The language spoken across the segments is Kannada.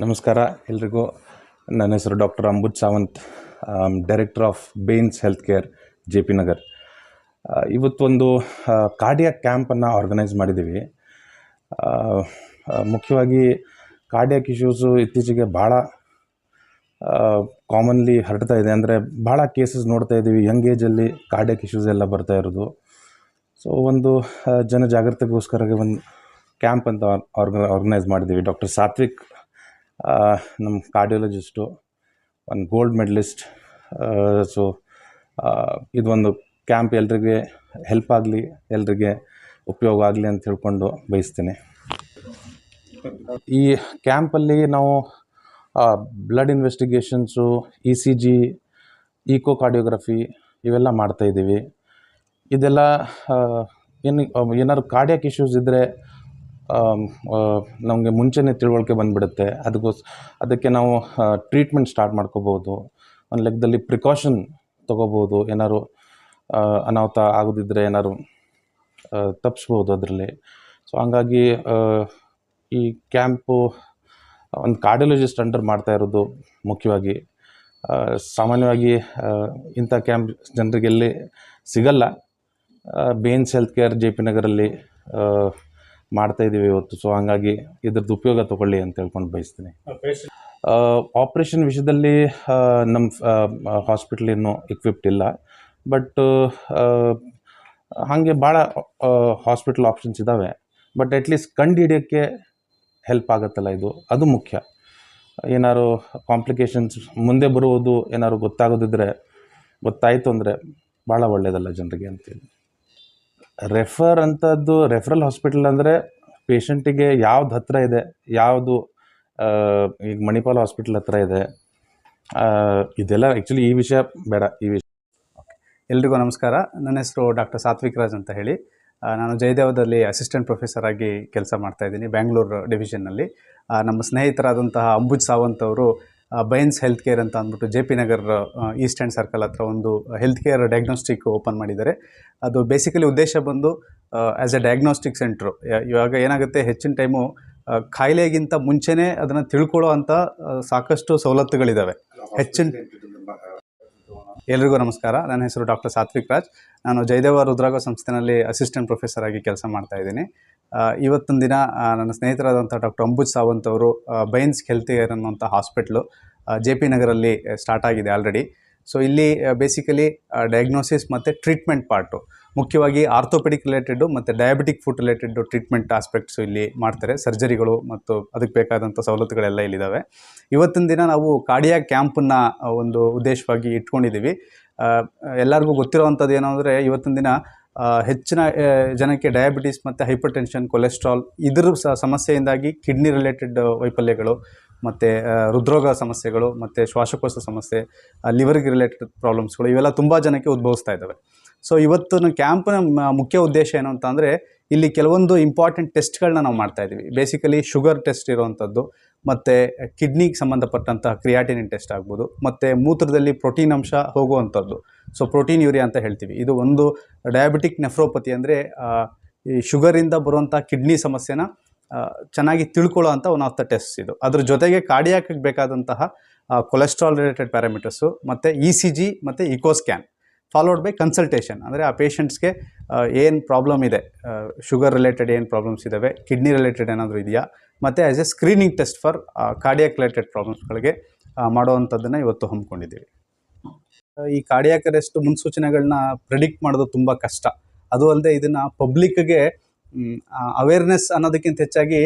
ನಮಸ್ಕಾರ ಎಲ್ರಿಗೂ ನನ್ನ ಹೆಸರು doctor Ambuj Sawant. Director of Baines health care J P Nagar ಇವತ್ತೊಂದು ಕಾರ್ಡಿಯಾಕ್ ಕ್ಯಾಂಪನ್ನು ಆರ್ಗನೈಸ್ ಮಾಡಿದ್ದೀವಿ. ಮುಖ್ಯವಾಗಿ ಕಾರ್ಡಿಯಾಕ್ ಇಶ್ಯೂಸು ಇತ್ತೀಚೆಗೆ ಭಾಳ ಕಾಮನ್ಲಿ ಹರಡ್ತಾ ಇದೆ. ಅಂದರೆ ಭಾಳ ಕೇಸಸ್ ನೋಡ್ತಾ ಇದ್ದೀವಿ. ಯಂಗ್ ಏಜಲ್ಲಿ ಕಾರ್ಡಿಯಾಕ್ ಇಶ್ಯೂಸ್ ಎಲ್ಲ ಬರ್ತಾ ಇರೋದು. ಸೊ ಒಂದು ಜನ ಜಾಗೃತಿಗೋಸ್ಕರ ಒಂದು ಕ್ಯಾಂಪ್ ಅಂತ ಆರ್ಗ ಆರ್ಗನೈಸ್ ಮಾಡಿದ್ದೀವಿ. ಡಾಕ್ಟರ್ ಸಾತ್ವಿಕ್ ನಮ್ಮ ಕಾರ್ಡಿಯೋಲಜಿಸ್ಟು, ಒಂದು ಗೋಲ್ಡ್ ಮೆಡಲಿಸ್ಟ್ ಸೊ ಇದೊಂದು ಕ್ಯಾಂಪ್ ಎಲ್ರಿಗೆ ಹೆಲ್ಪ್ ಆಗಲಿ, ಎಲ್ರಿಗೆ ಉಪಯೋಗ ಆಗಲಿ ಅಂತ ತಿಳ್ಕೊಂಡು ಬಯಸ್ತೀನಿ. ಈ ಕ್ಯಾಂಪಲ್ಲಿ ನಾವು blood investigations E C G echocardiography ಇವೆಲ್ಲ ಮಾಡ್ತಾಯಿದ್ದೀವಿ ಇದೆಲ್ಲ ಏನು ಏನಾದ್ರು ಕಾರ್ಡಿಯಾಕ್ ಇಶ್ಯೂಸ್ ಇದ್ದರೆ ನಮಗೆ ಮುಂಚೆನೇ ತಿಳುವಳಿಕೆ ಬಂದುಬಿಡುತ್ತೆ. ಅದಕ್ಕೋಸ್ ಅದಕ್ಕೆ ನಾವು ಟ್ರೀಟ್ಮೆಂಟ್ ಸ್ಟಾರ್ಟ್ ಮಾಡ್ಕೋಬೋದು. ಒಂದು ಲೆಕ್ಕದಲ್ಲಿ ಪ್ರಿಕಾಷನ್ ತೊಗೋಬೋದು. ಏನಾದ್ರು ಅನಾಹುತ ಆಗೋದಿದ್ದರೆ ಏನಾದ್ರು ತಪ್ಪಿಸ್ಬೋದು ಅದರಲ್ಲಿ. ಸೊ ಹಂಗಾಗಿ ಈ ಕ್ಯಾಂಪು, ಒಂದು ಕಾರ್ಡಿಯೋಲಜಿಸ್ಟ್ ಅಂಡರ್ ಮಾಡ್ತಾ ಇರೋದು ಮುಖ್ಯವಾಗಿ. ಸಾಮಾನ್ಯವಾಗಿ ಇಂಥ ಕ್ಯಾಂಪ್ ಜನರಿಗೆಲ್ಲಿ ಸಿಗಲ್ಲ. Baines health care J P ನಗರಲ್ಲಿ ಮಾಡ್ತಾ ಇದ್ದೀವಿ ಇವತ್ತು. ಸೊ ಹಂಗಾಗಿ ಇದ್ರದ್ದು ಉಪಯೋಗ ತಗೊಳ್ಳಿ ಅಂತ ಹೇಳ್ಕೊಂಡು ಬಯಸ್ತೀನಿ. ಆಪ್ರೇಷನ್ ವಿಷಯದಲ್ಲಿ ನಮ್ಮ ಹಾಸ್ಪಿಟ್ಲ್ ಇನ್ನೂ ಇಕ್ವಿಪ್ಡ್ ಇಲ್ಲ. ಬಟ್ ಹಾಗೆ ಭಾಳ ಹಾಸ್ಪಿಟಲ್ ಆಪ್ಷನ್ಸ್ ಇದ್ದಾವೆ ಬಟ್ ಅಟ್ಲೀಸ್ಟ್ ಕಂಡು ಹಿಡಿಯೋಕ್ಕೆ ಹೆಲ್ಪ್ ಆಗುತ್ತಲ್ಲ ಇದು. ಅದು ಮುಖ್ಯ. ಏನಾದ್ರು ಕಾಂಪ್ಲಿಕೇಶನ್ಸ್ ಮುಂದೆ ಬರುವುದು ಏನಾದ್ರು ಗೊತ್ತಾಗೋದಿದ್ರೆ, ಗೊತ್ತಾಯಿತು ಅಂದರೆ ಭಾಳ ಒಳ್ಳೆಯದಲ್ಲ ಜನರಿಗೆ ಅಂತೇಳಿ ರೆಫರ್ ಅಂಥದ್ದು ರೆಫರಲ್ ಹಾಸ್ಪಿಟಲ್ ಅಂದರೆ ಪೇಷಂಟಿಗೆ ಯಾವ್ದು ಹತ್ತಿರ ಇದೆ, ಯಾವುದು ಈಗ ಮಣಿಪಾಲ್ ಹಾಸ್ಪಿಟಲ್ ಹತ್ರ ಇದೆ. ಇದೆಲ್ಲ ಆ್ಯಕ್ಚುಲಿ ಈ ವಿಷಯ ಬೇಡ, ಈ ವಿಷಯ. ಎಲ್ರಿಗೂ ನಮಸ್ಕಾರ. ನನ್ನ ಹೆಸರು ಡಾಕ್ಟರ್ ಸಾತ್ವಿಕ್ ರಾಜ್ ಅಂತ ಹೇಳಿ. ನಾನು ಜಯದೇವದಲ್ಲಿ ಅಸಿಸ್ಟೆಂಟ್ ಪ್ರೊಫೆಸರ್ ಆಗಿ ಕೆಲಸ ಮಾಡ್ತಾ ಇದ್ದೀನಿ, ಬ್ಯಾಂಗ್ಳೂರು ಡಿವಿಷನ್ನಲ್ಲಿ. ನಮ್ಮ ಸ್ನೇಹಿತರಾದಂತಹ ಅಂಬುಜ್ ಸಾವಂತ್ ಅವರು ಬೈನ್ಸ್ ಹೆಲ್ತ್ ಕೇರ್ ಅಂತ ಅಂದ್ಬಿಟ್ಟು J P Nagar east end circle ಹತ್ರ ಒಂದು ಹೆಲ್ತ್ ಕೇರ್ ಡಯಾಗ್ನೋಸ್ಟಿಕ್ ಓಪನ್ ಮಾಡಿದ್ದಾರೆ. ಅದು ಬೇಸಿಕಲಿ ಉದ್ದೇಶ ಬಂದು ಆ್ಯಸ್ ಎ ಡಯಾಗ್ನೋಸ್ಟಿಕ್ ಸೆಂಟ್ರು ಇವಾಗ ಏನಾಗುತ್ತೆ, ಹೆಚ್ಚಿನ ಟೈಮು ಕಾಯಿಲೆಗಿಂತ ಮುಂಚೆನೇ ಅದನ್ನು ತಿಳ್ಕೊಳ್ಳೋ ಅಂಥ ಸಾಕಷ್ಟು ಸವಲತ್ತುಗಳಿದ್ದಾವೆ ಹೆಚ್ಚಿನ ಎಲ್ರಿಗೂ ನಮಸ್ಕಾರ. ನನ್ನ ಹೆಸರು ಡಾಕ್ಟರ್ ಸಾತ್ವಿಕ್ ರಾಜ್. ನಾನು ಜಯದೇವ ರುದ್ರಾಗ ಸಂಸ್ಥೆನಲ್ಲಿ ಅಸಿಸ್ಟೆಂಟ್ ಪ್ರೊಫೆಸರ್ ಆಗಿ ಕೆಲಸ ಮಾಡ್ತಾ ಇದ್ದೀನಿ. ಇವತ್ತಿನ ದಿನ ನನ್ನ ಸ್ನೇಹಿತರಾದಂಥ ಡಾಕ್ಟರ್ ಅಂಬುಜ್ ಸಾವಂತ್ ಅವರು ಬೈನ್ಸ್ ಹೆಲ್ತ್ ಕೇರ್ ಅನ್ನುವಂಥ ಹಾಸ್ಪಿಟ್ಲು ಜೆ ಪಿ ನಗರಲ್ಲಿ ಸ್ಟಾರ್ಟ್ ಆಗಿದೆ ಆಲ್ರೆಡಿ ಸೊ ಇಲ್ಲಿ ಬೇಸಿಕಲಿ ಡಯಾಗ್ನೋಸಿಸ್ ಮತ್ತು ಟ್ರೀಟ್ಮೆಂಟ್ ಪಾರ್ಟು ಮುಖ್ಯವಾಗಿ ಆರ್ಥೋಪೆಡಿಕ್ ರಿಲೇಟೆಡು ಮತ್ತು diabetic food related treatment aspects ಇಲ್ಲಿ ಮಾಡ್ತಾರೆ. ಸರ್ಜರಿಗಳು ಮತ್ತು ಅದಕ್ಕೆ ಬೇಕಾದಂಥ ಸವಲತ್ತುಗಳೆಲ್ಲ ಇಲ್ಲಿದ್ದಾವೆ. ಇವತ್ತಿನ ದಿನ ನಾವು ಕಾಡಿಯಾ ಕ್ಯಾಂಪನ್ನು ಒಂದು ಉದ್ದೇಶವಾಗಿ ಇಟ್ಕೊಂಡಿದ್ದೀವಿ. ಎಲ್ಲರಿಗೂ ಗೊತ್ತಿರೋವಂಥದ್ದು ಏನು ಅಂದರೆ, ಇವತ್ತಿನ ದಿನ ಹೆಚ್ಚಿನ ಜನಕ್ಕೆ ಡಯಾಬಿಟೀಸ್ ಮತ್ತು ಹೈಪರ್ ಟೆನ್ಷನ್ ಕೊಲೆಸ್ಟ್ರಾಲ್ ಇದ್ರ ಸಮಸ್ಯೆಯಿಂದಾಗಿ ಕಿಡ್ನಿ ರಿಲೇಟೆಡ್ ವೈಫಲ್ಯಗಳು ಮತ್ತು ಹೃದ್ರೋಗ ಸಮಸ್ಯೆಗಳು ಮತ್ತು ಶ್ವಾಸಕೋಶ ಸಮಸ್ಯೆ ಲಿವರ್ಗೆ ರಿಲೇಟೆಡ್ ಪ್ರಾಬ್ಲಮ್ಸ್ಗಳು ಇವೆಲ್ಲ ತುಂಬ ಜನಕ್ಕೆ ಉದ್ಭವಿಸ್ತಾ ಇದ್ದಾವೆ ಸೊ ಇವತ್ತಿನ ಕ್ಯಾಂಪ್ನ ಮುಖ್ಯ ಉದ್ದೇಶ ಏನು ಅಂತ ಅಂದರೆ ಇಲ್ಲಿ ಕೆಲವೊಂದು ಇಂಪಾರ್ಟೆಂಟ್ ಟೆಸ್ಟ್ಗಳನ್ನ ನಾವು ಮಾಡ್ತಾ ಇದ್ದೀವಿ. ಬೇಸಿಕಲಿ ಶುಗರ್ ಟೆಸ್ಟ್ ಇರುವಂಥದ್ದು ಮತ್ತು ಕಿಡ್ನಿಗೆ ಸಂಬಂಧಪಟ್ಟಂತಹ ಕ್ರಿಯಾಟಿನಿನ್ ಟೆಸ್ಟ್ ಆಗ್ಬೋದು, ಮತ್ತು ಮೂತ್ರದಲ್ಲಿ ಪ್ರೋಟೀನ್ ಅಂಶ ಹೋಗುವಂಥದ್ದು. ಸೊ ಪ್ರೋಟೀನ್ ಯೂರಿಯಾ ಅಂತ ಹೇಳ್ತೀವಿ. ಇದು ಒಂದು ಡಯಾಬಿಟಿಕ್ ನೆಫ್ರೋಪತಿ ಅಂದರೆ ಈ ಶುಗರಿಂದ ಬರುವಂಥ ಕಿಡ್ನಿ ಸಮಸ್ಯೆನ ಚೆನ್ನಾಗಿ ತಿಳ್ಕೊಳ್ಳೋ ಅಂಥ ಒನ್ ಆಫ್ ದ ಟೆಸ್ಟ್ ಇದು. ಅದ್ರ ಜೊತೆಗೆ ಕಾರ್ಡಿಯಾಕ್ಗೆ ಬೇಕಾದಂತಹ ಕೊಲೆಸ್ಟ್ರಾಲ್ ರಿಲೇಟೆಡ್ ಪ್ಯಾರಾಮೀಟರ್ಸು ಮತ್ತು ಇ ಸಿ ಜಿ ಮತ್ತು echo scan followed by consultation ಅಂದರೆ ಆ ಪೇಷಂಟ್ಸ್ಗೆ ಏನು ಪ್ರಾಬ್ಲಮ್ ಇದೆ ಶುಗರ್ ರಿಲೇಟೆಡ್ ಏನು ಪ್ರಾಬ್ಲಮ್ಸ್ ಇದ್ದಾವೆ ಕಿಡ್ನಿ ರಿಲೇಟೆಡ್ ಏನಾದರೂ ಇದೆಯಾ, ಮತ್ತು as a screening test for cardiac related ಪ್ರಾಬ್ಲಮ್ಸ್ಗಳಿಗೆ ಮಾಡೋವಂಥದ್ದನ್ನು ಇವತ್ತು ಹಮ್ಮಿಕೊಂಡಿದ್ದೀವಿ ಈ ಕಾರ್ಡಿಯಾಕ್ ಅರೆಸ್ಟ್ ಮುನ್ಸೂಚನೆಗಳನ್ನ ಪ್ರಿಡಿಕ್ಟ್ ಮಾಡೋದು ತುಂಬ ಕಷ್ಟ. ಅದು ಅಲ್ಲದೆ ಇದನ್ನು ಪಬ್ಲಿಕ್ಗೆ ಅವೇರ್ನೆಸ್ ಅನ್ನೋದಕ್ಕಿಂತ ಹೆಚ್ಚಾಗಿ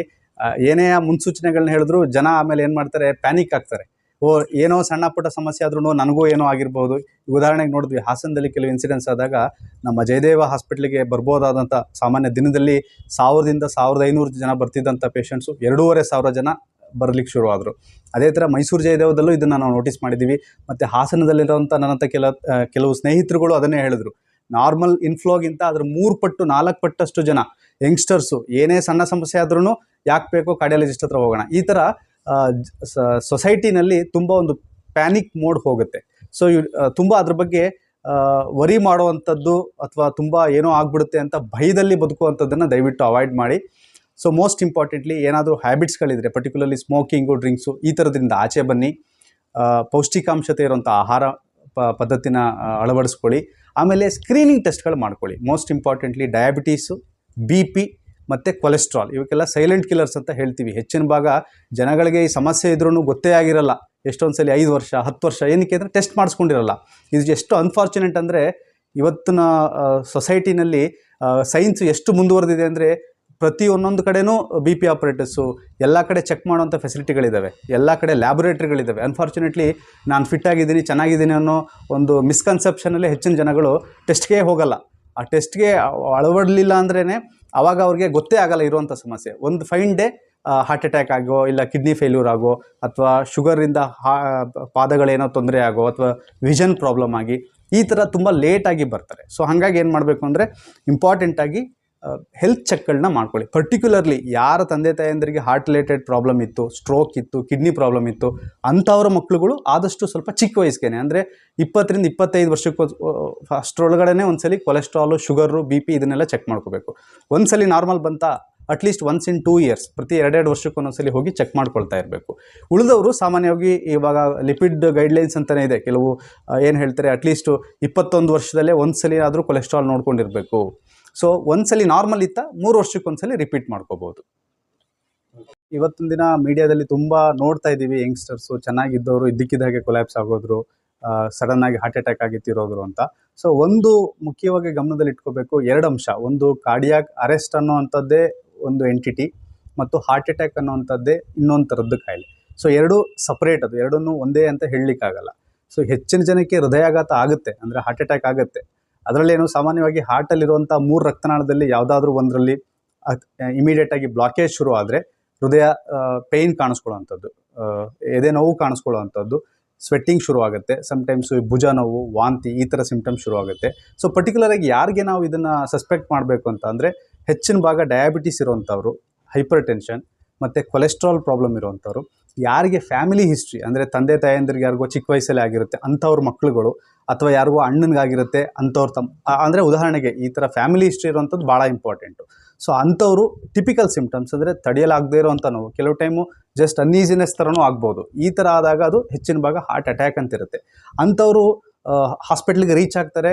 ಏನೇ ಮುನ್ಸೂಚನೆಗಳನ್ನ ಹೇಳಿದ್ರು ಜನ ಆಮೇಲೆ ಏನು ಮಾಡ್ತಾರೆ ಪ್ಯಾನಿಕ್ ಆಗ್ತಾರೆ. ಓ, ಏನೋ ಸಣ್ಣ ಪುಟ್ಟ ಸಮಸ್ಯೆ ಆದ್ರೂ ನನಗೂ ಏನೋ ಆಗಿರ್ಬೋದು. ಉದಾಹರಣೆಗೆ ನೋಡಿದ್ವಿ, ಹಾಸನದಲ್ಲಿ ಕೆಲವು ಇನ್ಸಿಡೆಂಟ್ಸ್ ಆದಾಗ ನಮ್ಮ ಜಯದೇವ ಹಾಸ್ಪಿಟ್ಲಿಗೆ ಬರ್ಬೋದಾದಂಥ ಸಾಮಾನ್ಯ ದಿನದಲ್ಲಿ ಸಾವಿರದಿಂದ ಸಾವಿರದ ಐನೂರು ಜನ ಬರ್ತಿದ್ದಂಥ ಪೇಷಂಟ್ಸು ಎರಡೂವರೆ ಸಾವಿರ ಜನ ಬರಲಿಕ್ಕೆ ಶುರು ಆದರು ಅದೇ ಥರ ಮೈಸೂರು ಜಯದೇವದಲ್ಲೂ ಇದನ್ನು ನಾವು ನೋಟಿಸ್ ಮಾಡಿದ್ದೀವಿ ಮತ್ತು ಹಾಸನದಲ್ಲಿರುವಂಥ ನನ್ನಂಥ ಕೆಲ ಕೆಲವು ಸ್ನೇಹಿತರುಗಳು ಅದನ್ನೇ ಹೇಳಿದ್ರು. ನಾರ್ಮಲ್ ಇನ್ಫ್ಲೋಗಿಂತ ಅದ್ರ ಮೂರು ಪಟ್ಟು, ನಾಲ್ಕು ಪಟ್ಟಷ್ಟು ಜನ ಯಂಗ್ಸ್ಟರ್ಸು ಏನೇ ಸಣ್ಣ ಸಮಸ್ಯೆ ಆದ್ರೂ ಯಾಕೆ ಬೇಕೋ ಕಾರ್ಡಿಯಾಲಜಿಸ್ಟ್ ಹತ್ರ ಹೋಗೋಣ. ಈ ಥರ ಸೊಸೈಟಿನಲ್ಲಿ ತುಂಬ ಒಂದು ಪ್ಯಾನಿಕ್ ಮೋಡ್ ಹೋಗುತ್ತೆ. ಸೊ ತುಂಬ ಅದ್ರ ಬಗ್ಗೆ ವರಿ ಮಾಡುವಂಥದ್ದು ಅಥವಾ ತುಂಬ ಏನೋ ಆಗ್ಬಿಡುತ್ತೆ ಅಂತ ಭಯದಲ್ಲಿ ಬದುಕುವಂಥದ್ದನ್ನು ದಯವಿಟ್ಟು ಅವಾಯ್ಡ್ ಮಾಡಿ. ಸೊ ಮೋಸ್ಟ್ ಇಂಪಾರ್ಟೆಂಟ್ಲಿ ಏನಾದರೂ ಹ್ಯಾಬಿಟ್ಸ್ಗಳಿದ್ರೆ, ಪರ್ಟಿಕ್ಯುಲರ್ಲಿ ಸ್ಮೋಕಿಂಗು, ಡ್ರಿಂಕ್ಸು, ಈ ಥರದ್ರಿಂದ ಆಚೆ ಬನ್ನಿ. ಪೌಷ್ಟಿಕಾಂಶತೆ ಇರುವಂಥ ಆಹಾರ ಪ, ಪದ್ಧತಿನ ಅಳವಡಿಸ್ಕೊಳ್ಳಿ. ಆಮೇಲೆ ಸ್ಕ್ರೀನಿಂಗ್ ಟೆಸ್ಟ್ಗಳು ಮಾಡ್ಕೊಳ್ಳಿ. Most importantly diabetes, B P ಮತ್ತು ಕೊಲೆಸ್ಟ್ರಾಲ್, ಇವಕ್ಕೆಲ್ಲ ಸೈಲೆಂಟ್ ಕಿಲ್ಲರ್ಸ್ ಅಂತ ಹೇಳ್ತೀವಿ. ಹೆಚ್ಚಿನ ಭಾಗ ಜನಗಳಿಗೆ ಈ ಸಮಸ್ಯೆ ಇದ್ರೂ ಗೊತ್ತೇ ಆಗಿರಲ್ಲ. ಎಷ್ಟೊಂದು ಸಲ ಐದು ವರ್ಷ, ಹತ್ತು ವರ್ಷ ಏನಕ್ಕೆ ಅಂದರೆ ಟೆಸ್ಟ್ ಮಾಡಿಸ್ಕೊಂಡಿರಲ್ಲ. ಇದು ಎಷ್ಟು ಅನ್ಫಾರ್ಚುನೇಟ್ ಅಂದರೆ ಇವತ್ತಿನ ಸೊಸೈಟಿನಲ್ಲಿ ಸೈನ್ಸ್ ಎಷ್ಟು ಮುಂದುವರೆದಿದೆ ಅಂದರೆ ಪ್ರತಿ ಒಂದೊಂದು ಕಡೆನೂ ಬಿ ಪಿ ಆಪ್ರೇಟರ್ಸು ಎಲ್ಲ ಕಡೆ ಚೆಕ್ ಮಾಡುವಂಥ ಫೆಸಿಲಿಟಿಗಳಿದ್ದಾವೆ ಎಲ್ಲ ಕಡೆ ಲ್ಯಾಬೊರೇಟ್ರಿಗಳಿದ್ದಾವೆ ಅನ್ಫಾರ್ಚುನೇಟ್ಲಿ ನಾನು ಫಿಟ್ ಆಗಿದ್ದೀನಿ, ಚೆನ್ನಾಗಿದ್ದೀನಿ ಅನ್ನೋ ಒಂದು ಮಿಸ್ಕನ್ಸೆಪ್ಷನಲ್ಲೇ ಹೆಚ್ಚಿನ ಜನಗಳು ಟೆಸ್ಟ್ಗೆ ಹೋಗಲ್ಲ. ಆ ಟೆಸ್ಟ್ಗೆ ಅಳವಡಲಿಲ್ಲ ಅಂದ್ರೇ ಆವಾಗ ಅವ್ರಿಗೆ ಗೊತ್ತೇ ಆಗಲ್ಲ ಇರುವಂಥ ಸಮಸ್ಯೆ. ಒಂದು ಫೈನ್ ಡೇ ಹಾರ್ಟ್ ಅಟ್ಯಾಕ್ ಆಗೋ ಇಲ್ಲ ಕಿಡ್ನಿ ಫೇಲ್ಯೂರ್ ಆಗೋ ಅಥವಾ ಶುಗರಿಂದ ಹಾ, ಪಾದಗಳೇನೋ ತೊಂದರೆ ಆಗೋ ಅಥವಾ ವಿಷನ್ ಪ್ರಾಬ್ಲಮ್ ಆಗಿ ಈ ಥರ ತುಂಬ ಲೇಟಾಗಿ ಬರ್ತಾರೆ. ಸೊ ಹಾಗಾಗಿ ಏನು ಮಾಡಬೇಕು ಅಂದರೆ ಇಂಪಾರ್ಟೆಂಟಾಗಿ ಹೆಲ್ತ್ ಚೆಕ್ಗಳನ್ನ ಮಾಡ್ಕೊಳ್ಳಿ. ಪರ್ಟಿಕ್ಯುಲರ್ಲಿ ಯಾರ ತಂದೆ ತಾಯಂದರಿಗೆ ಹಾರ್ಟ್ ರಿಲೇಟೆಡ್ ಪ್ರಾಬ್ಲಮ್ ಇತ್ತು ಸ್ಟ್ರೋಕ್ ಇತ್ತು ಕಿಡ್ನಿ ಪ್ರಾಬ್ಲಮ್ ಇತ್ತು, ಅಂಥವ್ರ ಮಕ್ಕಳುಗಳು ಆದಷ್ಟು ಸ್ವಲ್ಪ ಚಿಕ್ಕ ವಯಸ್ಸಿಗೆ ಅಂದರೆ ಇಪ್ಪತ್ತರಿಂದ ಇಪ್ಪತ್ತೈದು ವರ್ಷಕ್ಕೆ ಅಷ್ಟರೊಳಗಡೆ ಒಂದ್ಸಲಿ ಕೊಲೆಸ್ಟ್ರಾಲು ಶುಗರು ಬಿ ಪಿ ಇದನ್ನೆಲ್ಲ ಚೆಕ್ ಮಾಡ್ಕೋಬೇಕು. ಒಂದ್ಸಲಿ ನಾರ್ಮಲ್ ಬಂತಾ at least once in two years ಪ್ರತಿ ಎರಡೆರಡು ವರ್ಷಕ್ಕೆ ಒಂದೊಂದ್ಸಲಿ ಹೋಗಿ ಚೆಕ್ ಮಾಡ್ಕೊಳ್ತಾ ಇರಬೇಕು. ಉಳಿದವರು ಸಾಮಾನ್ಯವಾಗಿ ಇವಾಗ ಲಿಪಿಡ್ ಗೈಡ್ಲೈನ್ಸ್ ಅಂತಲೇ ಇದೆ. ಕೆಲವು ಏನು ಹೇಳ್ತಾರೆ ಅಟ್ಲೀಸ್ಟು ಇಪ್ಪತ್ತೊಂದು ವರ್ಷದಲ್ಲೇ ಒಂದ್ಸಲಿ ಆದರೂ ಕೊಲೆಸ್ಟ್ರಾಲ್ ನೋಡ್ಕೊಂಡಿರಬೇಕು. ಸೊ ಒಂದ್ಸಲಿ ನಾರ್ಮಲ್ ಇತ್ತ, ಮೂರು ವರ್ಷಕ್ಕೆ ಒಂದ್ಸಲಿ ರಿಪೀಟ್ ಮಾಡ್ಕೋಬಹುದು ಇವತ್ತಿನ ದಿನ ಮೀಡಿಯಾದಲ್ಲಿ ತುಂಬ ನೋಡ್ತಾ ಇದ್ದೀವಿ ಯಂಗ್ಸ್ಟರ್ಸು ಚೆನ್ನಾಗಿದ್ದವರು, ಇದ್ದಕ್ಕಿದ್ದಾಗೆ ಕೊಲ್ಯಾಪ್ಸ್ ಆಗೋದ್ರು ಸಡನ್ ಆಗಿ ಹಾರ್ಟ್ ಅಟ್ಯಾಕ್ ಆಗಿತ್ತಿರೋದ್ರು ಅಂತ. ಸೊ ಒಂದು ಮುಖ್ಯವಾಗಿ ಗಮನದಲ್ಲಿ ಇಟ್ಕೋಬೇಕು, ಎರಡು ಅಂಶ. ಒಂದು ಕಾರ್ಡಿಯಾಕ್ ಅರೆಸ್ಟ್ ಅನ್ನೋವಂಥದ್ದೇ ಒಂದು ಎಂಟಿಟಿ ಮತ್ತು ಹಾರ್ಟ್ ಅಟ್ಯಾಕ್ ಅನ್ನೋವಂಥದ್ದೇ ಇನ್ನೊಂದು ಥರದ್ದು ಕಾಯಿಲೆ. ಸೊ ಎರಡು ಸಪ್ರೇಟ್ ಅದು. ಎರಡನ್ನೂ ಒಂದೇ ಅಂತ ಹೇಳಲಿಕ್ಕಾಗಲ್ಲ. ಸೊ ಹೆಚ್ಚಿನ ಜನಕ್ಕೆ ಹೃದಯಾಘಾತ ಆಗುತ್ತೆ, ಅಂದರೆ ಹಾರ್ಟ್ ಅಟ್ಯಾಕ್ ಆಗುತ್ತೆ. ಅದರಲ್ಲೇನು ಸಾಮಾನ್ಯವಾಗಿ ಹಾರ್ಟಲ್ಲಿರುವಂಥ ಮೂರು ರಕ್ತನಾಳದಲ್ಲಿ ಯಾವುದಾದ್ರೂ ಒಂದರಲ್ಲಿ ಇಮಿಡಿಯೇಟಾಗಿ ಬ್ಲಾಕೇಜ್ ಶುರು ಆದರೆ ಹೃದಯ ಪೇಯ್ನ್ ಕಾಣಿಸ್ಕೊಳ್ಳೋವಂಥದ್ದು. ಎದೆ ನೋವು ಕಾಣಿಸ್ಕೊಳ್ಳೋವಂಥದ್ದು. ಸ್ವೆಟ್ಟಿಂಗ್ ಶುರು ಆಗುತ್ತೆ. ಸಮ್ಟೈಮ್ಸ್ ಭುಜ ನೋವು, ವಾಂತಿ ಈ ಥರ ಶುರು ಆಗುತ್ತೆ. ಸೊ ಪರ್ಟಿಕ್ಯುಲರಾಗಿ ಯಾರಿಗೆ ನಾವು ಇದನ್ನು ಸಸ್ಪೆಕ್ಟ್ ಮಾಡಬೇಕು ಅಂತ ಅಂದರೆ ಹೆಚ್ಚಿನ ಭಾಗ ಡಯಾಬಿಟಿಸ್ ಇರುವಂಥವ್ರು ಹೈಪರ್ ಟೆನ್ಷನ್ ಮತ್ತು ಕೊಲೆಸ್ಟ್ರಾಲ್ ಪ್ರಾಬ್ಲಮ್ ಇರುವಂಥವ್ರು. ಯಾರಿಗೆ ಫ್ಯಾಮಿಲಿ ಹಿಸ್ಟ್ರಿ ಅಂದರೆ ತಂದೆ ತಾಯಂದಿರಿಗೆ ಯಾರಿಗೋ ಚಿಕ್ಕ ವಯಸ್ಸಲ್ಲಿ ಆಗಿರುತ್ತೆ ಅಂಥವ್ರ ಮಕ್ಕಳುಗಳು ಅಥವಾ ಯಾರಿಗೋ ಅಣ್ಣನಿಗಾಗಿರುತ್ತೆ ಅಂಥವ್ರು ತಮ್ಮ ಅಂದರೆ ಉದಾಹರಣೆಗೆ ಈ ಥರ ಫ್ಯಾಮಿಲಿ ಹಿಸ್ಟ್ರಿ ಇರುವಂಥದ್ದು ಭಾಳ ಇಂಪಾರ್ಟೆಂಟು ಸೊ ಅಂಥವ್ರು ಟಿಪಿಕಲ್ ಸಿಂಪ್ಟಮ್ಸ್ ಅಂದರೆ ತಡೆಯಲಾಗದೇ ಇರೋವಂಥ ನೋವು. ಕೆಲವು ಟೈಮು ಜಸ್ಟ್ ಅನ್ಈಸಿನೆಸ್ ಥರನೂ ಆಗ್ಬೋದು. ಈ ಥರ ಆದಾಗ ಅದು ಹೆಚ್ಚಿನ ಭಾಗ ಹಾರ್ಟ್ ಅಟ್ಯಾಕ್ ಅಂತಿರುತ್ತೆ. ಅಂಥವರು ಹಾಸ್ಪಿಟ್ಲಿಗೆ ರೀಚ್ ಆಗ್ತಾರೆ.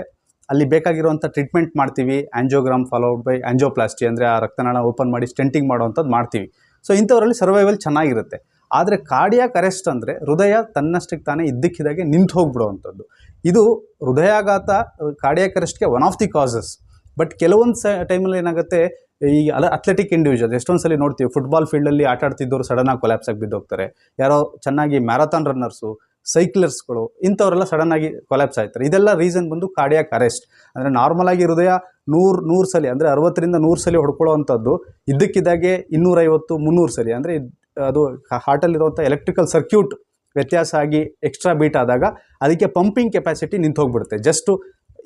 ಅಲ್ಲಿ ಬೇಕಾಗಿರುವಂಥ ಟ್ರೀಟ್ಮೆಂಟ್ ಮಾಡ್ತೀವಿ. ಆ್ಯಂಜಿಯೋಗ್ರಾಮ್ ಫಾಲೋಡ್ ಬೈ ಆ್ಯಂಜಿಯೋಪ್ಲಾಸ್ಟಿ ಅಂದರೆ ಆ ರಕ್ತನಾಳ ಓಪನ್ ಮಾಡಿ ಸ್ಟೆಂಟಿಂಗ್ ಮಾಡುವಂಥದ್ದು ಮಾಡ್ತೀವಿ. ಸೊ ಇಂಥವರಲ್ಲಿ ಸರ್ವೈವಲ್ ಚೆನ್ನಾಗಿರುತ್ತೆ. ಆದರೆ ಕಾರ್ಡಿಯಾಕ್ ಅರೆಸ್ಟ್ ಅಂದರೆ ಹೃದಯ ತನ್ನಷ್ಟಕ್ಕೆ ತಾನೇ ಇದ್ದಕ್ಕಿದ್ದಾಗೆ ನಿಂತು ಹೋಗ್ಬಿಡುವಂಥದ್ದು. ಇದು ಹೃದಯಾಘಾತ cardiac ಅರೆಸ್ಟ್ಗೆ one of the causes but ಕೆಲವೊಂದು ಸ ಟೈಮಲ್ಲಿ ಏನಾಗುತ್ತೆ, ಈ ಅಲ ಅಥ್ಲೆಟಿಕ್ ಇಂಡಿವಿಜುವಲ್ ಎಷ್ಟೊಂದು ಸಲ ನೋಡ್ತೀವಿ ಫುಟ್ಬಾಲ್ ಫೀಲ್ಡಲ್ಲಿ ಆಟ ಆಡ್ತಿದ್ದವರು ಸಡನ್ನಾಗಿ ಕೊಲ್ಯಾಪ್ಸ್ ಆಗಿ ಬಿದ್ದೋಗ್ತಾರೆ. ಯಾರೋ ಚೆನ್ನಾಗಿ ಮ್ಯಾರಥಾನ್ ರನ್ನರ್ಸು ಸೈಕ್ಲರ್ಸ್ಗಳು ಇಂಥವರೆಲ್ಲ ಸಡನ್ನಾಗಿ ಕೊಲ್ಯಾಪ್ಸ್ ಆಯ್ತಾರೆ. ಇದೆಲ್ಲ ರೀಸನ್ ಬಂದು ಕಾರ್ಡಿಯಾಕ್ ಅರೆಸ್ಟ್ ಅಂದರೆ ನಾರ್ಮಲ್ ಆಗಿ ಹೃದಯ ನೂರು ನೂರು ಸಲ, ಅಂದರೆ ಅರವತ್ತರಿಂದ ನೂರು ಸಲ ಹೊಡ್ಕೊಳ್ಳೋವಂಥದ್ದು, ಇದ್ದಕ್ಕಿದ್ದಾಗೆ ಇನ್ನೂರೈವತ್ತು, ಮುನ್ನೂರು ಸಲ, ಅಂದರೆ ಅದು ಹಾರ್ಟಲ್ಲಿರುವಂಥ ಎಲೆಕ್ಟ್ರಿಕಲ್ ಸರ್ಕ್ಯೂಟ್ ವ್ಯತ್ಯಾಸ ಆಗಿ ಎಕ್ಸ್ಟ್ರಾ ಬೀಟ್ ಆದಾಗ ಅದಕ್ಕೆ ಪಂಪಿಂಗ್ ಕೆಪಾಸಿಟಿ ನಿಂತು ಹೋಗ್ಬಿಡುತ್ತೆ ಜಸ್ಟು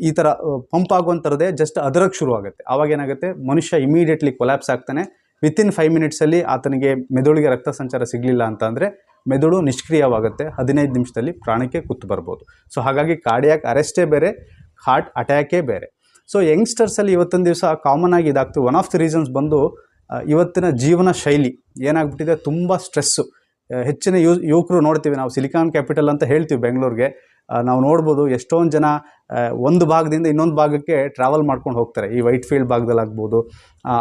ಈ ಥರ ಪಂಪ್ ಆಗುವಂಥದ್ದೇ ಜಸ್ಟ್ ಅದರಕ್ಕೆ ಶುರು ಆಗುತ್ತೆ. ಆವಾಗ ಏನಾಗುತ್ತೆ, ಮನುಷ್ಯ ಇಮಿಡಿಯೇಟ್ಲಿ ಕೊಲ್ಯಾಪ್ಸ್ ಆಗ್ತಾನೆ. ವಿತಿನ್ ಫೈವ್ ಮಿನಿಟ್ಸಲ್ಲಿ ಆತನಿಗೆ ಮೆದುಳಿಗೆ ರಕ್ತ ಸಂಚಾರ ಸಿಗಲಿಲ್ಲ ಅಂತಂದರೆ ಮೆದುಳು ನಿಷ್ಕ್ರಿಯವಾಗುತ್ತೆ. ಹದಿನೈದು ನಿಮಿಷದಲ್ಲಿ ಪ್ರಾಣಕ್ಕೆ ಕೂತು ಬರ್ಬೋದು. ಸೊ ಹಾಗಾಗಿ ಕಾರ್ಡಿಯಾಕ್ ಅರೆಸ್ಟೇ ಬೇರೆ ಹಾರ್ಟ್ ಅಟ್ಯಾಕೇ ಬೇರೆ. ಸೊ ಯಂಗ್ಸ್ಟರ್ಸಲ್ಲಿ ಇವತ್ತೊಂದು ದಿವಸ ಕಾಮನ್ ಆಗಿ ಇದಾಗ್ತದೆ ಒನ್ ಆಫ್ ದಿ ರೀಸನ್ಸ್ ಬಂದು ಇವತ್ತಿನ ಜೀವನ ಶೈಲಿ ಏನಾಗ್ಬಿಟ್ಟಿದೆ? ತುಂಬ ಸ್ಟ್ರೆಸ್ಸು ಹೆಚ್ಚಿನ ಯು, ಯುವಕರು ನೋಡ್ತೀವಿ ನಾವು ಸಿಲಿಕಾನ್ ಕ್ಯಾಪಿಟಲ್ ಅಂತ ಹೇಳ್ತೀವಿ ಬೆಂಗಳೂರಿಗೆ ನಾವು ನೋಡ್ಬೋದು ಎಷ್ಟೊಂದು ಜನ ಒಂದು ಭಾಗದಿಂದ ಇನ್ನೊಂದು ಭಾಗಕ್ಕೆ ಟ್ರಾವೆಲ್ ಮಾಡ್ಕೊಂಡು ಹೋಗ್ತಾರೆ. ಈ ವೈಟ್ ಫೀಲ್ಡ್ ಭಾಗದಲ್ಲಿ ಆಗ್ಬೋದು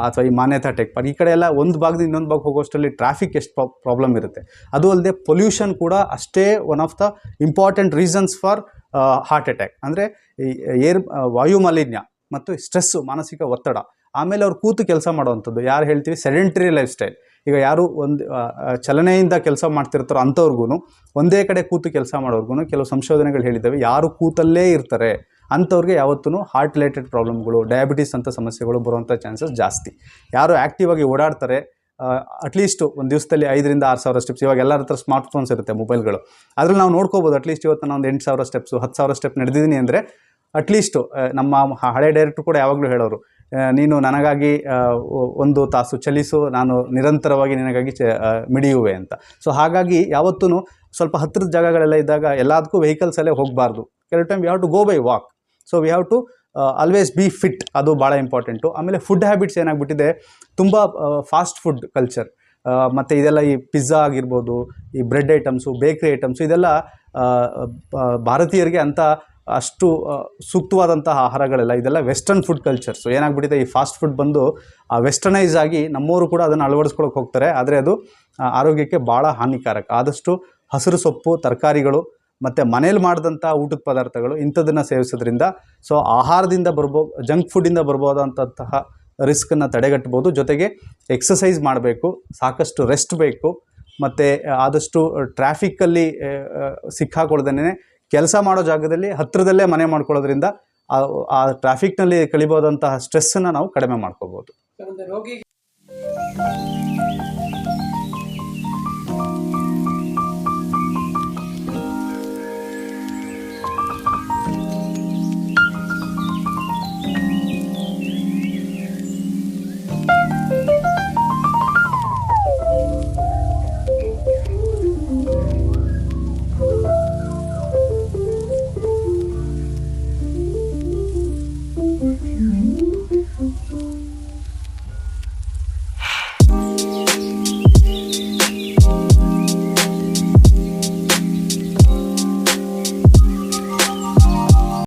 ಅಥವಾ ಈ ಮಾನ್ಯತಾ ಟೆಕ್ ಪಾರ್ಕ್ ಈ ಕಡೆ ಎಲ್ಲ ಒಂದು ಭಾಗದಿಂದ ಇನ್ನೊಂದು ಭಾಗ ಹೋಗೋಷ್ಟರಲ್ಲಿ ಟ್ರಾಫಿಕ್ ಎಷ್ಟು ಪ್ರಾಬ್ಲಮ್ ಇರುತ್ತೆ. ಅದು ಅಲ್ಲದೆ ಪೊಲ್ಯೂಷನ್ ಕೂಡ ಅಷ್ಟೇ one of the important reasons for heart attack ಅಂದರೆ ಏರ್ ವಾಯು ಮಾಲಿನ್ಯ ಮತ್ತು ಸ್ಟ್ರೆಸ್ಸು ಮಾನಸಿಕ ಒತ್ತಡ. ಆಮೇಲೆ ಅವ್ರು ಕೂತು ಕೆಲಸ ಮಾಡುವಂಥದ್ದು. ಯಾರು ಹೇಳ್ತೀವಿ? ಸೆಡೆಂಟ್ರಿ ಲೈಫ್ ಸ್ಟೈಲ್ ಈಗ ಯಾರು ಒಂದು ಚಲನೆಯಿಂದ ಕೆಲಸ ಮಾಡ್ತಿರ್ತಾರೋ ಅಂಥವ್ರಿಗೂ ಒಂದೇ ಕಡೆ ಕೂತು ಕೆಲಸ ಮಾಡೋರ್ಗು ಕೆಲವು ಸಂಶೋಧನೆಗಳು ಹೇಳಿದ್ದಾವೆ. ಯಾರು ಕೂತಲ್ಲೇ ಇರ್ತಾರೆ ಅಂಥವ್ರಿಗೆ ಯಾವತ್ತೂ ಹಾರ್ಟ್ ರಿಲೇಟೆಡ್ ಪ್ರಾಬ್ಲಮ್ಗಳು ಡಯಾಬಿಟೀಸ್ ಅಂತ ಸಮಸ್ಯೆಗಳು ಬರುವಂಥ ಚಾನ್ಸಸ್ ಜಾಸ್ತಿ. ಯಾರು ಆ್ಯಕ್ಟಿವ್ ಆಗಿ ಓಡಾಡ್ತಾರೆ ಅಟ್ಲೀಸ್ಟ್ ಒಂದು ದಿವಸದಲ್ಲಿ ಐದರಿಂದ ಆರು ಸಾವಿರ ಸ್ಟೆಪ್ಸ್ ಇವಾಗ ಎಲ್ಲರ ಹತ್ರ ಸ್ಮಾರ್ಟ್ ಫೋನ್ಸ್ ಇರುತ್ತೆ ಮೊಬೈಲ್ಗಳು ಅದ್ರಲ್ಲಿ ನಾವು ನೋಡ್ಕೋಬೋದು ಅಟ್ಲೀಸ್ಟ್ ಇವತ್ತು ನಾನು ಒಂದು ಎಂಟು ಸಾವಿರ ಸ್ಟೆಪ್ಸು ಹತ್ತು ಸಾವಿರ ಸ್ಟೆಪ್ ನಡೆದಿದ್ದೀನಿ ಅಂದರೆ ಅಟ್ಲೀಸ್ಟು ನಮ್ಮ ಹಳೆ ಡೈರೆಕ್ಟ್ರು ಕೂಡ ಯಾವಾಗಲೂ ಹೇಳೋರು ನೀನು ನನಗಾಗಿ ಒಂದು ತಾಸು ಚಲಿಸು, ನಾನು ನಿರಂತರವಾಗಿ ನಿನಗಾಗಿ ಚ ಮಿಡಿಯುವೆ ಅಂತ. ಸೊ ಹಾಗಾಗಿ ಯಾವತ್ತೂ ಸ್ವಲ್ಪ ಹತ್ತಿರದ ಜಾಗಗಳೆಲ್ಲ ಇದ್ದಾಗ ಎಲ್ಲದಕ್ಕೂ ವೆಹಿಕಲ್ಸಲ್ಲೇ ಹೋಗಬಾರ್ದು. ಕೆಲವು time we have to go by walk so we have to always be fit ಅದು ಭಾಳ ಇಂಪಾರ್ಟೆಂಟು ಆಮೇಲೆ ಫುಡ್ ಹ್ಯಾಬಿಟ್ಸ್ ಏನಾಗ್ಬಿಟ್ಟಿದೆ, ತುಂಬ ಫಾಸ್ಟ್ ಫುಡ್ ಕಲ್ಚರ್ ಮತ್ತು ಇದೆಲ್ಲ ಈ ಪಿಜ್ಜಾ ಆಗಿರ್ಬೋದು, ಈ ಬ್ರೆಡ್ ಐಟಮ್ಸು ಬೇಕ್ರಿ ಐಟಮ್ಸು ಇದೆಲ್ಲ ಭಾರತೀಯರಿಗೆ ಅಂತ ಅಷ್ಟು ಸೂಕ್ತವಾದಂತಹ ಆಹಾರಗಳೆಲ್ಲ. ಇದೆಲ್ಲ ವೆಸ್ಟರ್ನ್ ಫುಡ್ ಕಲ್ಚರ್ಸು ಏನಾಗ್ಬಿಟ್ಟಿದೆ, ಈ ಫಾಸ್ಟ್ ಫುಡ್ ಬಂದು ವೆಸ್ಟರ್ನೈಸ್ ಆಗಿ ನಮ್ಮವರು ಕೂಡ ಅದನ್ನು ಅಳವಡಿಸ್ಕೊಳಕ್ಕೆ ಹೋಗ್ತಾರೆ. ಆದರೆ ಅದು ಆರೋಗ್ಯಕ್ಕೆ ಭಾಳ ಹಾನಿಕಾರಕ. ಆದಷ್ಟು ಹಸಿರು ಸೊಪ್ಪು, ತರಕಾರಿಗಳು, ಮತ್ತು ಮನೇಲಿ ಮಾಡಿದಂಥ ಊಟದ ಪದಾರ್ಥಗಳು ಇಂಥದನ್ನು ಸೇವಿಸೋದ್ರಿಂದ ಸೊ ಆಹಾರದಿಂದ ಬರ್ಬೋ ಜಂಕ್ ಫುಡ್ಡಿಂದ ಬರ್ಬೋದಂತಹ ರಿಸ್ಕನ್ನು ತಡೆಗಟ್ಬೋದು. ಜೊತೆಗೆ ಎಕ್ಸಸೈಸ್ ಮಾಡಬೇಕು, ಸಾಕಷ್ಟು ರೆಸ್ಟ್ ಬೇಕು, ಮತ್ತು ಆದಷ್ಟು ಟ್ರಾಫಿಕ್ಕಲ್ಲಿ ಸಿಕ್ಕಾಕೊಳ್ದೇ ಕೆಲಸ ಮಾಡೋ ಜಾಗದಲ್ಲಿ ಹತ್ತಿರದಲ್ಲೇ ಮನೆ ಮಾಡ್ಕೊಳ್ಳೋದ್ರಿಂದ ಆ- ಟ್ರಾಫಿಕ್ನಲ್ಲಿ ಕಳಿಬೋದಂತಹ ಸ್ಟ್ರೆಸ್ಸನ್ನು ನಾವು ಕಡಿಮೆ ಮಾಡ್ಕೋಬೋದು.